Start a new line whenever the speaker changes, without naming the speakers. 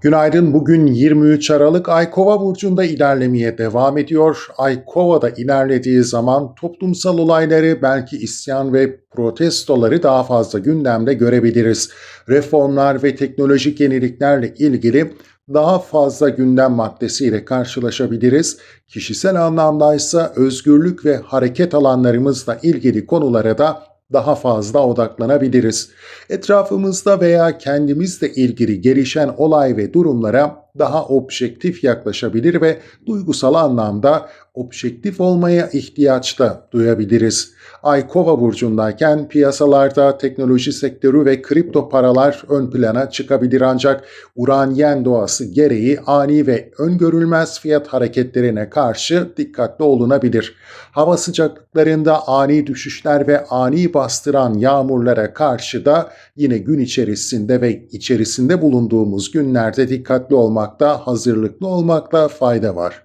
Günaydın. Bugün 23 Aralık Ay Kova burcunda ilerlemeye devam ediyor. Ay Kova'da ilerlediği zaman toplumsal olayları, belki isyan ve protestoları daha fazla gündemde görebiliriz. Reformlar ve teknolojik yeniliklerle ilgili daha fazla gündem maddesiyle karşılaşabiliriz. Kişisel anlamda ise özgürlük ve hareket alanlarımızla ilgili konulara da daha fazla odaklanabiliriz. Etrafımızda veya kendimizle ilgili gelişen olay ve durumlara daha objektif yaklaşabilir ve duygusal anlamda objektif olmaya ihtiyaç da duyabiliriz. Ay Kova burcundayken piyasalarda teknoloji sektörü ve kripto paralar ön plana çıkabilir ancak Uranyen doğası gereği ani ve öngörülmez fiyat hareketlerine karşı dikkatli olunabilir. Hava sıcaklıklarında ani düşüşler ve ani bastıran yağmurlara karşı da yine gün içerisinde ve içerisinde bulunduğumuz günlerde dikkatli olmakta, hazırlıklı olmakta fayda var.